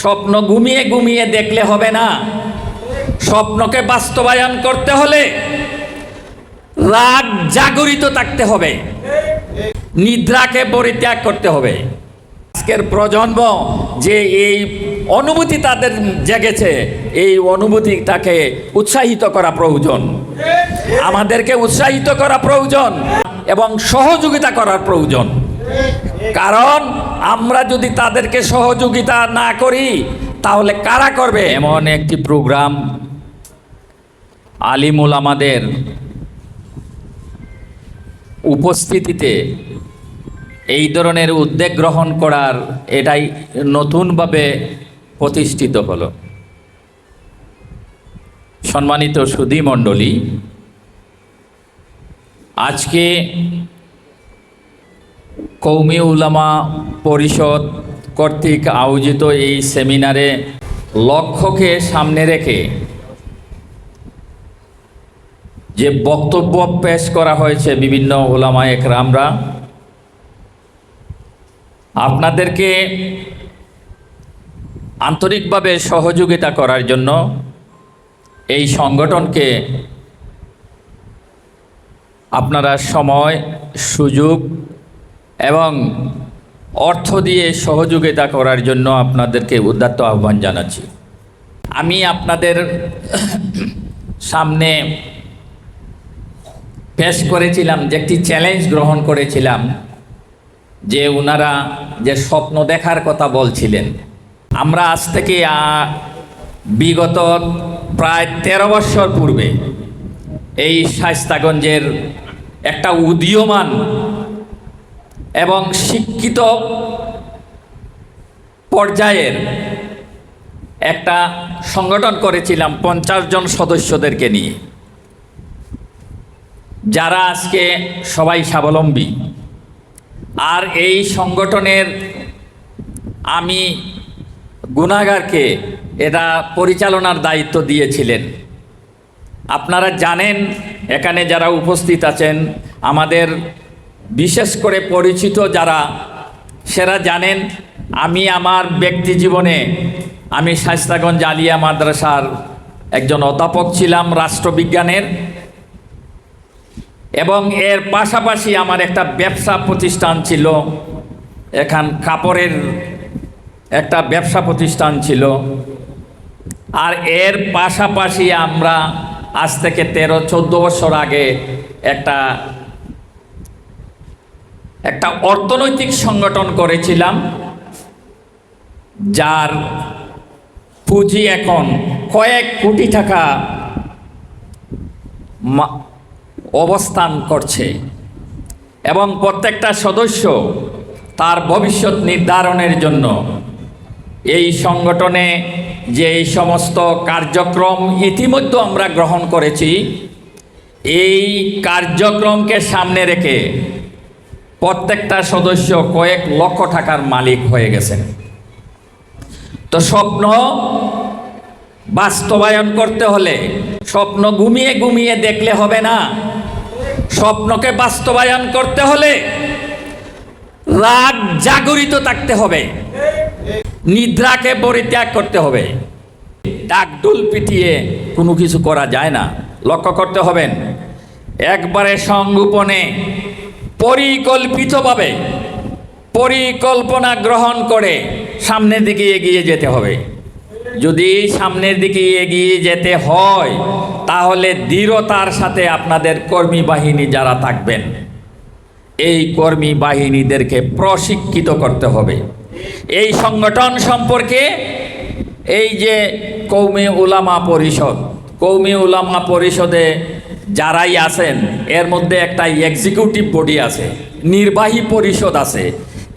স্বপ্ন ঘুমিয়ে ঘুমিয়ে দেখলে হবে না। স্বপ্নকে বাস্তবায়ন করতে হলে রাগ জাগরিত থাকতে হবে। নিদ্রাকে পরিত্যাগ করতে হবে। আজকের প্রজন্ম যে এই অনুভূতি তাদের জেগেছে, এই অনুভূতিটাকে উৎসাহিত করা প্রয়োজন। আমাদেরকে উৎসাহিত করা প্রয়োজন এবং সহযোগিতা করার প্রয়োজন। কারণ আমরা যদি তাদেরকে সহযোগিতা না করি, তাহলে কারা করবে? এমন একটি প্রোগ্রাম আলিমুল আমাদের উপস্থিতিতে এই ধরনের উদ্যোগ গ্রহণ করার এটাই নতুনভাবে প্রতিষ্ঠিত হলো। সম্মানিত সুধী মণ্ডলী, আজকে কৌমি উলামা পরিষদ কর্তৃক আয়োজিত এই সেমিনারে লক্ষ্যকে সামনে রেখে যে বক্তব্য পেশ করা হয়েছে বিভিন্ন ওলামা একরামরা, আপনাদেরকে আন্তরিকভাবে সহযোগিতা করার জন্য এই সংগঠনকে আপনারা সময়, সুযোগ এবং অর্থ দিয়ে সহযোগিতা করার জন্য আপনাদেরকে উদ্যাত্ত আহ্বান জানাচ্ছি। আমি আপনাদের সামনে পেশ করেছিলাম যে একটি চ্যালেঞ্জ গ্রহণ করেছিলাম, যে ওনারা যে স্বপ্ন দেখার কথা বলছিলেন। আমরা আজ থেকে বিগত প্রায় তেরো বৎসর পূর্বে এই শাস্তাগঞ্জের একটা উদীয়মান এবং শিক্ষিত পর্যায়ের একটা সংগঠন করেছিলাম পঞ্চাশ জন সদস্যদেরকে নিয়ে। যারা আজকে সবাই স্বাবলম্বী। আর এই সংগঠনের আমি গুণাগারকে এটা পরিচালনার দায়িত্ব দিয়েছিলেন। আপনারা জানেন, এখানে যারা উপস্থিত আছেন, আমাদের বিশেষ করে পরিচিত যারা, সেরা জানেন, আমি আমার ব্যক্তি জীবনে আমি শাস্তাগঞ্জ আলিয়া মাদ্রাসার একজন অধ্যাপক ছিলাম রাষ্ট্রবিজ্ঞানের এবং এর পাশাপাশি আমার একটা ব্যবসা প্রতিষ্ঠান ছিল, এখান কাপড়ের একটা ব্যবসা প্রতিষ্ঠান ছিল। আর এর পাশাপাশি আমরা আজ থেকে তেরো, চোদ্দ বছর আগে একটা একটা অর্থনৈতিক সংগঠন করেছিলাম, যার পুঁজি এখন কয়েক কোটি টাকা অবস্থান করছে এবং প্রত্যেকটা সদস্য তার ভবিষ্যৎ নির্ধারণের জন্য এই সংগঠনে যে এই সমস্ত কার্যক্রম ইতিমধ্যে আমরা গ্রহণ করেছি, এই কার্যক্রমকে সামনে রেখে প্রত্যেকটা সদস্য কয়েক লক্ষ টাকার মালিক হয়ে গেছেন। তো স্বপ্ন বাস্তবায়ন করতে হলে স্বপ্ন ঘুমিয়ে ঘুমিয়ে দেখলে হবে না। স্বপ্নকে বাস্তবায়ন করতে হলে রাগ জাগরিত থাকতে হবে। নিদ্রাকে পরিত্যাগ করতে হবে। ডাকডুল পিটিয়ে কোনো কিছু করা যায় না। লক্ষ্য করতে হবেন, একবারে সংগোপনে পরিকল্পিতভাবে পরিকল্পনা গ্রহণ করে সামনের দিকে এগিয়ে যেতে হবে। যদি সামনের দিকে এগিয়ে যেতে হয়, তাহলে দৃঢ়তার সাথে আপনাদের কর্মী বাহিনী যারা থাকবেন, এই কর্মী বাহিনীদেরকে প্রশিক্ষিত করতে হবে। এই সংগঠন সম্পর্কে এই যে কৌমি উলামা পরিষদ, কৌমি উলামা পরিষদে যারাই আছেন, এর মধ্যে একটা এক্সিকিউটিভ বডি আছে, নির্বাহী পরিষদ আছে।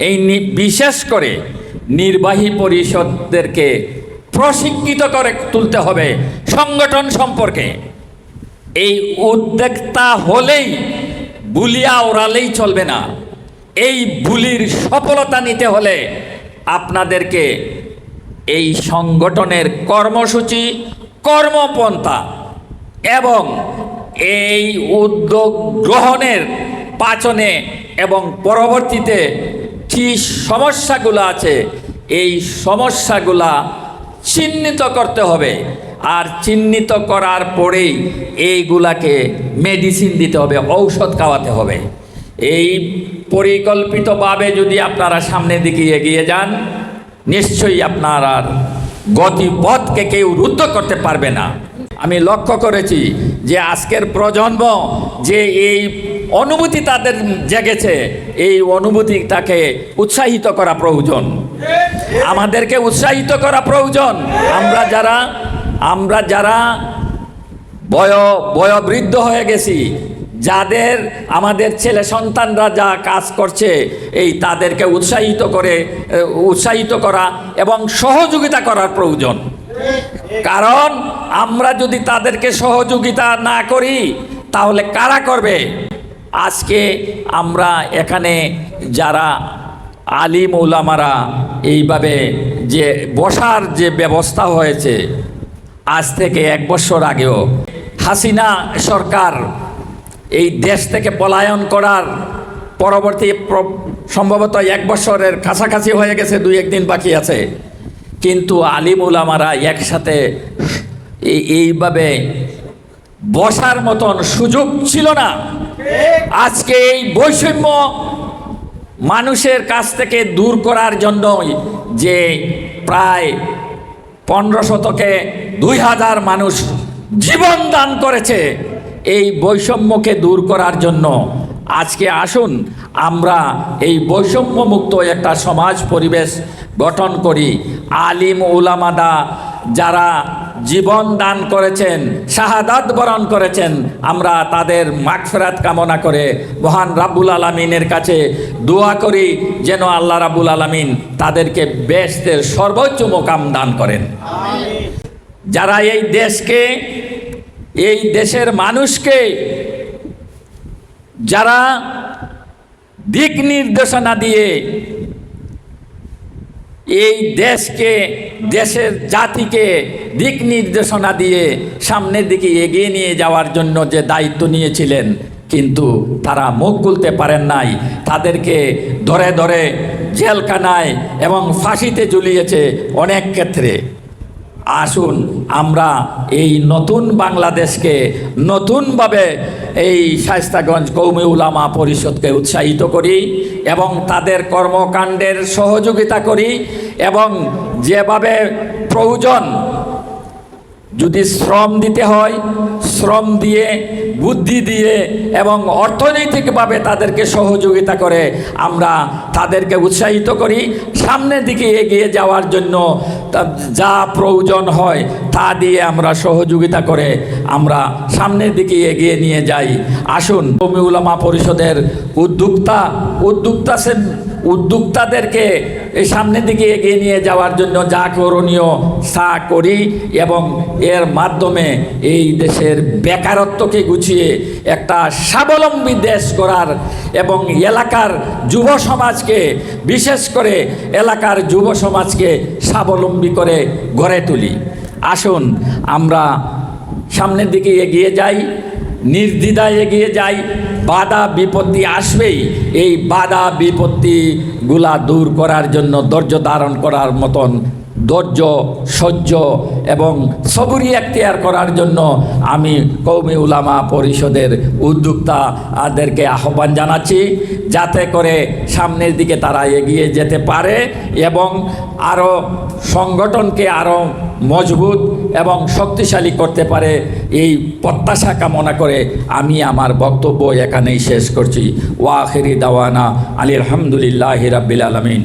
এই বিশেষ করে নির্বাহী পরিষদদেরকে প্রশিক্ষিত করে তুলতে হবে সংগঠন সম্পর্কে। এই উদ্যোক্তা হলেই বুলিয়া ওড়ালেই চলবে না। এই বুলির সফলতা নিতে হলে আপনাদেরকে এই সংগঠনের কর্মসূচি, কর্মপন্থা এবং এই উদ্যোগ গ্রহণের পাচনে এবং পরবর্তীতে কি সমস্যাগুলো আছে, এই সমস্যাগুলা চিহ্নিত করতে হবে। আর চিহ্নিত করার পরেই এইগুলাকে মেডিসিন দিতে হবে, ঔষধ খাওয়াতে হবে। এই পরিকল্পিতভাবে যদি আপনারা সামনের দিকে এগিয়ে যান, নিশ্চয়ই আপনার আর গতিপথকে কেউ রুদ্ধ করতে পারবে না। আমি লক্ষ্য করেছি যে আজকের প্রজন্ম যে এই অনুভূতি তাদের জেগেছে, এই অনুভূতিটাকে উৎসাহিত করা প্রয়োজন। আমাদেরকে উৎসাহিত করা প্রয়োজন। আমরা যারা আমরা যারা বয়, বয়োবৃদ্ধ হয়ে গেছি, যাদের, আমাদের ছেলে সন্তানরা যা কাজ করছে, এই তাদেরকে উৎসাহিত করে উৎসাহিত করা এবং সহযোগিতা করার প্রয়োজন। কারণ আমরা যদি তাদেরকে সহযোগিতা না করি, তাহলে কারা করবে? আজকে আমরা এখানে যারা আলিম ওলামারা এইভাবে যে বসার যে ব্যবস্থা হয়েছে, আজ থেকে এক বছর আগেও, হাসিনা সরকার এই দেশ থেকে পলায়ন করার পরবর্তী প্র- সম্ভবত এক বছরের কাছাকাছি হয়ে গেছে দুই একদিন বাকি আছে। কিন্তু আলিম উলামারা একসাথে এই- এইভাবে বসার মতন সুযোগ ছিল না। আজকে এই বৈষম্য মানুষের কাছ থেকে দূর করার জন্যই যে প্রায় পনেরো শতকে দুই হাজার মানুষ জীবন দান করেছে, এই বৈষম্যকে দূর করার জন্য আজকে আসুন আমরা এই বৈষম্য মুক্ত একটা সমাজ পরিবেশ গঠন করি। আলিম উলামাদা যারা জীবন দান করেছেন শাহাদাত বরণ করেছেন আমরা তাদের মাগফেরাত কামনা করে মহান রাব্বুল আলমিনের কাছে দোয়া করি যেন আল্লাহ রাব্বুল আলমিন তাদেরকে বেশদের সর্বোচ্চ মোকাম দান করেন। যারা এই দেশকে এই দেশের মানুষকে যারা দিক নির্দেশনা দিয়ে এই দেশকে, দেশের জাতিকে দিক নির্দেশনা দিয়ে সামনের দিকে এগিয়ে নিয়ে যাওয়ার জন্য যে দায়িত্ব নিয়েছিলেন, কিন্তু তারা মুখ খুলতে পারেন নাই। তাদেরকে ধরে ধরে জেলখানায় এবং ফাঁসিতে ঝুলিয়েছে অনেক ক্ষেত্রে। আসুন, আমরা এই নতুন বাংলাদেশকে নতুনভাবে এই শায়স্তাগঞ্জ কৌমি উলামা পরিষদকে উৎসাহিত করি এবং তাদের কর্মকাণ্ডের সহযোগিতা করি এবং যেভাবে প্রয়োজন যদি শ্রম দিতে হয়, শ্রম দিয়ে, বুদ্ধি দিয়ে এবং অর্থনৈতিকভাবে তাদেরকে সহযোগিতা করে আমরা তাদেরকে উৎসাহিত করি, সামনের দিকে এগিয়ে যাওয়ার জন্য যা প্রয়োজন হয় তা দিয়ে আমরা সহযোগিতা করে আমরা সামনের দিকে এগিয়ে নিয়ে যাই। আসুন, কমি উলামা পরিষদের উদ্যোক্তা উদ্যোক্তা উদ্যোক্তাদেরকে এই সামনের দিকে এগিয়ে নিয়ে যাওয়ার জন্য যা করণীয় তা করি এবং এর মাধ্যমে এই দেশের বেকারত্বকে গুছিয়ে একটা স্বাবলম্বী দেশ করার এবং এলাকার যুব সমাজকে, বিশেষ করে এলাকার যুব সমাজকে স্বাবলম্বী করে গড়ে তুলি। আসুন, আমরা সামনের দিকে এগিয়ে যাই, নির্দ্বিধায় এগিয়ে যাই। বাধা বিপত্তি আসবেই। এই বাধা বিপত্তিগুলা দূর করার জন্য ধৈর্য ধারণ করার মতন ধৈর্য, সহ্য এবং সবুরি এখতিয়ার করার জন্য আমি কৌমি উলামা পরিষদের উদ্যোক্তাদেরকে আহ্বান জানাচ্ছি যাতে করে সামনের দিকে তারা এগিয়ে যেতে পারে এবং আরও সংগঠনকে আরও মজবুত এবং শক্তিশালী করতে পারে এই প্রত্যাশা কামনা করে আমি আমার বক্তব্য এখানেই শেষ করছি। ওয়াহেরি দাওয়ানা আলী আলহামদুলিল্লাহ রাব্বিল আলমিন।